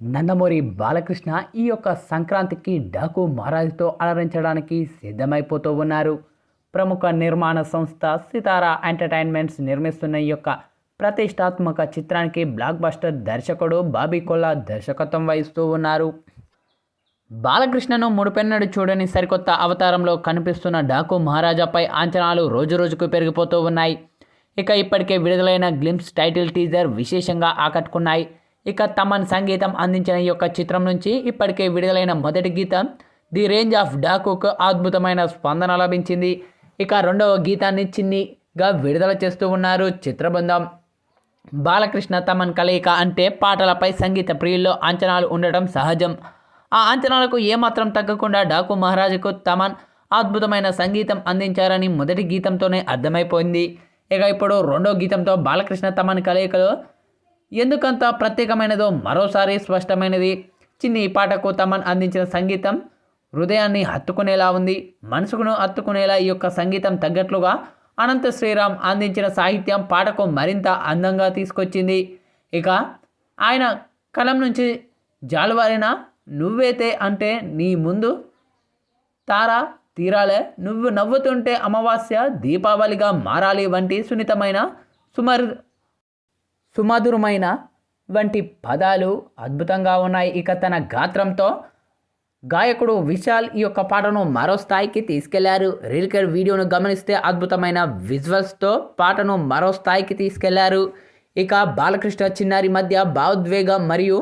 నందమూరి బాలకృష్ణ ఈ యొక్క సంక్రాంతికి డాకు మహారాజుతో అలరించడానికి సిద్ధమైపోతూ ఉన్నారు. ప్రముఖ నిర్మాణ సంస్థ సితారా ఎంటర్టైన్మెంట్స్ నిర్మిస్తున్న ఈ యొక్క ప్రతిష్టాత్మక చిత్రానికి బ్లాక్ బస్టర్ దర్శకుడు బాబీ కొల్లా దర్శకత్వం వహిస్తూ ఉన్నారు. బాలకృష్ణను ముడిపెన్నడు చూడని సరికొత్త అవతారంలో కనిపిస్తున్న డాకు మహారాజాపై అంచనాలు రోజురోజుకు పెరిగిపోతూ ఉన్నాయి. ఇక ఇప్పటికే విడుదలైన గ్లిమ్స్ టైటిల్ టీజర్ విశేషంగా ఆకట్టుకున్నాయి. ఇక తమన్ సంగీతం అందించిన ఈ యొక్క చిత్రం నుంచి ఇప్పటికే విడుదలైన మొదటి గీతం ది రేంజ్ ఆఫ్ డాకుకు అద్భుతమైన స్పందన లభించింది. ఇక రెండవ గీతాన్ని చిన్నిగా విడుదల చేస్తూ ఉన్నారు చిత్రబృందం. బాలకృష్ణ తమన్ కలయిక అంటే పాటలపై సంగీత ప్రియుల్లో అంచనాలు ఉండటం సహజం. ఆ అంచనాలకు ఏమాత్రం తగ్గకుండా డాకు మహారాజుకు తమన్ అద్భుతమైన సంగీతం అందించారని మొదటి గీతంతోనే అర్థమైపోయింది. ఇక ఇప్పుడు రెండో గీతంతో బాలకృష్ణ తమన్ కలయికలో ఎందుకంత ప్రత్యేకమైనదో మరోసారి స్పష్టమైనది. చిన్ని ఈ పాటకు తమన్ అందించిన సంగీతం హృదయాన్ని హత్తుకునేలా ఉంది. మనసుకును హత్తుకునేలా ఈ యొక్క సంగీతం తగ్గట్లుగా అనంత శ్రీరామ్ అందించిన సాహిత్యం పాటకు మరింత అందంగా తీసుకొచ్చింది. ఇక ఆయన కలం నుంచి జాలువారిన నువ్వైతే అంటే నీ ముందు తారా తీరాలే. నువ్వు నవ్వుతుంటే అమావాస్య దీపావళిగా మారాలి వంటి సున్నితమైన సుమర్ సుమధురమైన వంటి పదాలు అద్భుతంగా ఉన్నాయి. ఇక తన గాత్రంతో గాయకుడు విశాల్ ఈ యొక్క పాటను మరో స్థాయికి తీసుకెళ్ళారు. రీల్కర్ వీడియోను గమనిస్తే అద్భుతమైన విజువల్స్తో పాటను మరో స్థాయికి తీసుకెళ్ళారు. ఇక బాలకృష్ణ చిన్నారి మధ్య భావోద్వేగం మరియు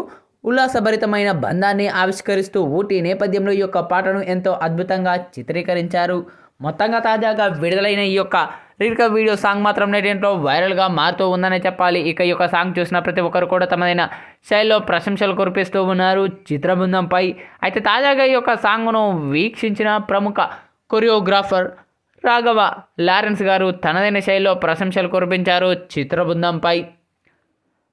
ఉల్లాసభరితమైన బంధాన్ని ఆవిష్కరిస్తూ ఊటీ నేపథ్యంలో ఈ యొక్క పాటను ఎంతో అద్భుతంగా చిత్రీకరించారు. మొత్తంగా తాజాగా విడుదలైన ఈ యొక్క రీల్క వీడియో సాంగ్ మాత్రం నెటింట్లో వైరల్గా మారుతూ ఉందనే చెప్పాలి. ఇక ఈ యొక్క సాంగ్ చూసిన ప్రతి ఒక్కరు కూడా తమదైన శైలిలో ప్రశంసలు కురిపిస్తూ ఉన్నారు చిత్రబృందంపై. అయితే తాజాగా ఈ యొక్క సాంగ్ను వీక్షించిన ప్రముఖ కొరియోగ్రాఫర్ రాఘవ లారెన్స్ గారు తనదైన శైలిలో ప్రశంసలు కురిపించారు చిత్రబృందంపై.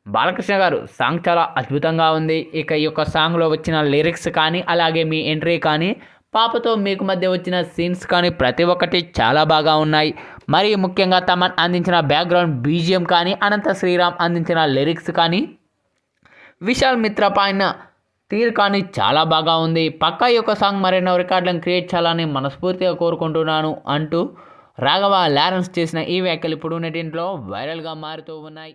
బాలకృష్ణ గారు సాంగ్ చాలా అద్భుతంగా ఉంది. ఇక ఈ యొక్క సాంగ్లో వచ్చిన లిరిక్స్ కానీ అలాగే మీ ఎంట్రీ కానీ పాపతో మీకు మధ్య వచ్చిన సీన్స్ కానీ ప్రతి ఒక్కటి చాలా బాగా ఉన్నాయి. మరి ముఖ్యంగా తమన్ అందించిన బ్యాక్గ్రౌండ్ బీజిఎం కానీ అనంత శ్రీరామ్ అందించిన లిరిక్స్ కానీ విశాల్ మిత్ర పైన తీరు కానీ చాలా బాగా ఉంది. పక్క యొక్క సాంగ్ మరెన్నో రికార్డులను క్రియేట్ చేయాలని మనస్ఫూర్తిగా కోరుకుంటున్నాను అంటూ రాఘవ లారెన్స్ చేసిన ఈ వ్యాఖ్యలు ఇప్పుడు నెటింట్లో వైరల్గా మారుతూ ఉన్నాయి.